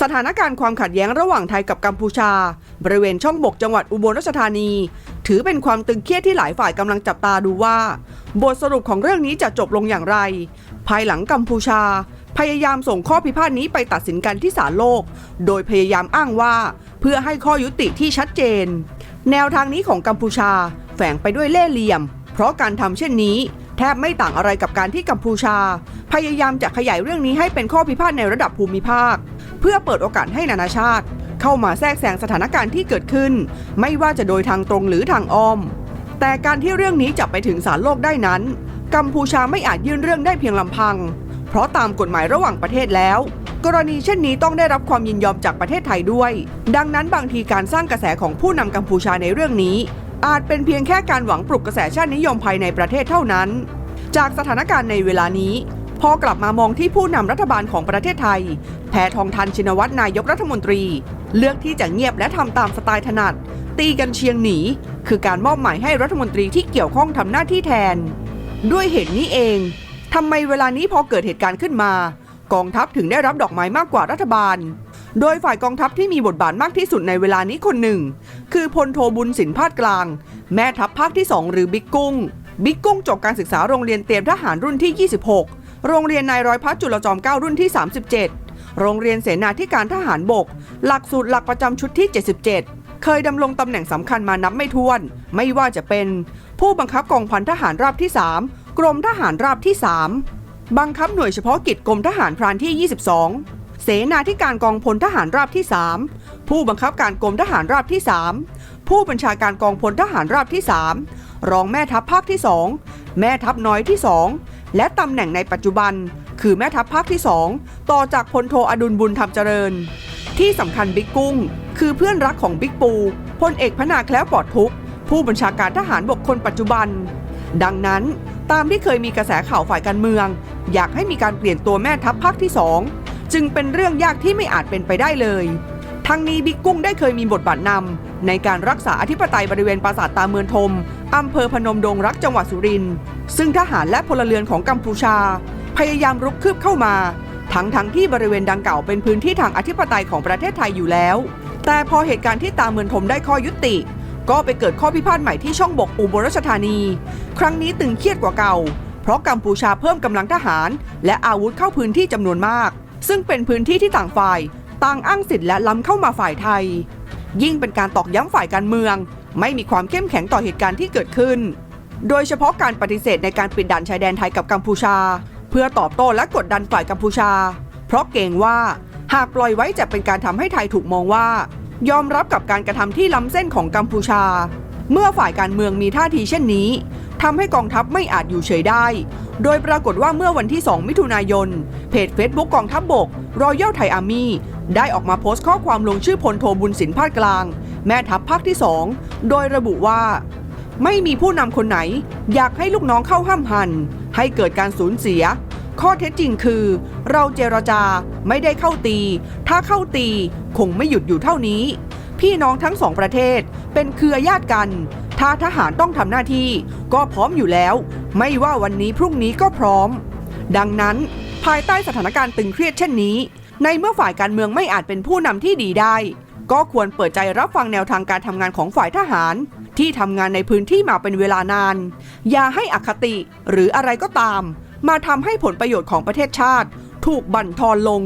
สถานการณ์ความขัดแย้งระหว่างไทยกับกัมพูชา บริเวณช่องบกจังหวัดอุบลราชธานี ถือเป็นความตึงเครียดที่หลายฝ่ายกำลังจับตาดูว่า บทสรุปของเรื่องนี้จะจบลงอย่างไร ภายหลังกัมพูชา พยายามส่งข้อพิพาทนี้ไปตัดสินกันที่ศาลโลก โดยพยายามอ้างว่า เพื่อให้ข้อยุติที่ชัดเจน แนวทางนี้ของกัมพูชาแฝงไปด้วยเล่ห์เหลี่ยม เพราะการทำเช่นนี้ แทบไม่ต่างอะไรกับการที่กัมพูชา พยายามจะขยายเรื่องนี้ให้เป็นข้อพิพาทในระดับภูมิภาค เพื่อเปิดโอกาสให้นานาชาติ เข้ามาแทรกแซงสถานการณ์ที่เกิดขึ้น ไม่ว่าจะโดยทางตรงหรือทางอ้อม แต่การที่เรื่องนี้จะไปถึงศาลโลกได้นั้น กัมพูชาไม่อาจยื่นเรื่องได้เพียงลำพัง เพราะตามกฎหมายระหว่างประเทศแล้วกรณีเช่นนี้ต้องได้รับความยินยอมจากประเทศไทยด้วย ดังนั้นบางทีการสร้างกระแสของผู้นำกัมพูชาในเรื่องนี้ อาจเป็นเพียงแค่การหวังปลุกกระแสชาตินิยมภายในประเทศเท่านั้น จากสถานการณ์ในเวลานี้ พอกลับมามองที่ผู้นำรัฐบาลของประเทศไทย แพทองทันชินวัตรนายกรัฐมนตรี เลือกที่จะเงียบและทำตามสไตล์ถนัด ตีกันเชียงหนี คือการมอบหมายให้รัฐมนตรีที่เกี่ยวข้องทำหน้าที่แทน ด้วยเหตุนี้เองทำไมเวลานี้พอเกิดเหตุการณ์ขึ้นมา กองทัพถึงได้รับดอกไม้มากกว่ารัฐบาล โดยฝ่ายกองทัพที่มีบทบาทมากที่สุดในเวลานี้คนหนึ่ง คือพลโทบุญสินพาดกลาง แม่ทัพภาคที่ 2 หรือบิ๊กกุ้ง บิ๊กกุ้งจบการศึกษาโรงเรียนเตรียมทหารรุ่นที่ 26 โรงเรียนนายร้อยพัฒจุลจอมเก้ารุ่นที่ 37 โรงเรียนเสนาธิการทหารบก หลักสูตรหลักประจำชุดที่ 77 เคยดำรงตำแหน่งสำคัญมานับไม่ถ้วน ไม่ว่าจะเป็น ผู้บังคับกองพันทหารราบที่ 3 กรมทหารราบที่ 3 บังคับหน่วยเฉพาะกิจกรมทหารพรานที่ 22 สนาธิการกองพลทหารราบที่ 3 ผู้บังคับการกรมทหารราบที่ 3 ผู้บัญชาการกองพลทหารราบที่ 3 รองแม่ทัพภาคที่ 2 แม่ทัพน้อยที่ 2 และตำแหน่งในปัจจุบัน คือแม่ทัพภาคที่ 2 ต่อจากพลโทอดุลบุญธรรมเจริญ ที่สำคัญบิ๊กกุ้ง คือเพื่อนรักของบิ๊กปูพลเอกพนาแคล้วปลอดทุกผู้บัญชาการทหารบกคนปัจจุบัน ดังนั้นตามที่เคยมีกระแสข่าวฝ่ายการเมือง อยากให้มีการเปลี่ยนตัวแม่ทัพภาคที่2 จึงเป็นเรื่องยากที่ไม่อาจเป็นไปได้เลย ทั้งนี้บิ๊กกุ้งได้เคยมีบทบาทนำในการรักษาอธิปไตยบริเวณปราสาทตาเมืองทมอำเภอพนมดงรักจังหวัดสุรินทร์ซึ่งทหารและพลเรือนของกัมพูชา พยายามรุกคืบเข้ามา ทั้งทั้งที่บริเวณดังกล่าวเป็นพื้นที่ทางอธิปไตยของประเทศไทยอยู่แล้ว แต่พอเหตุการณ์ที่ตาเมืองทมได้ข้อยุติ ก็ไปเกิดข้อพิพาทใหม่ที่ช่องบกอุบลราชธานี ครั้งนี้ตึงเครียดกว่าเก่า เพราะกัมพูชาเพิ่มกำลังทหาร และอาวุธเข้าพื้นที่จำนวนมาก ซึ่งเป็นพื้นที่ที่ต่างฝ่าย ต่างอ้างสิทธิ์และล้ำเข้ามาฝ่ายไทย ยิ่งเป็นการตอกย้ำฝ่ายการเมือง ไม่มีความเข้มแข็งต่อเหตุการณ์ที่เกิดขึ้น โดยเฉพาะการปฏิเสธในการปิดด่านชายแดนไทยกับกัมพูชา เพื่อตอบโต้และกดดันฝ่ายกัมพูชา เพราะเกรงว่าหากปล่อยไว้จะเป็นการทำให้ไทยถูกมองว่า ยอมรับกับการกระทำที่ล้ำเส้นของกัมพูชา เมื่อฝ่ายการเมืองมีท่าทีเช่นนี้ทำให้กองทัพไม่อาจอยู่เฉยได้ โดยปรากฏว่าเมื่อวันที่ 2 มิถุนายน เพจ Facebook กองทัพบบก Royal Thai Army ได้ออกมาโพสต์ข้อความลงชื่อพลโทบุญสินภาคกลาง แม่ทัพภาคที่ 2 โดยระบุว่า ไม่มีผู้นำคนไหน อยากให้ลูกน้องเข้าห้ามหัน ให้เกิดการสูญเสีย ข้อเท็จจริงคือ เราเจรจาไม่ได้เข้าตี ถ้าเข้าตีคงไม่หยุดอยู่เท่านี้ พี่น้องทั้งสองประเทศเป็นเครือญาติกันถ้าทหารต้องทำหน้าที่ก็พร้อมอยู่แล้ว ไม่ว่าวันนี้พรุ่งนี้ก็พร้อม ดังนั้น ภายใต้สถานการณ์ตึงเครียดเช่นนี้ ในเมื่อฝ่ายการเมืองไม่อาจเป็นผู้นำที่ดีได้ ก็ควรเปิดใจรับฟังแนวทางการทำงานของฝ่ายทหาร ที่ทำงานในพื้นที่มาเป็นเวลานาน อย่าให้อคติหรืออะไรก็ตาม มาทำให้ผลประโยชน์ของประเทศชาติ ถูกบั่นทอนลง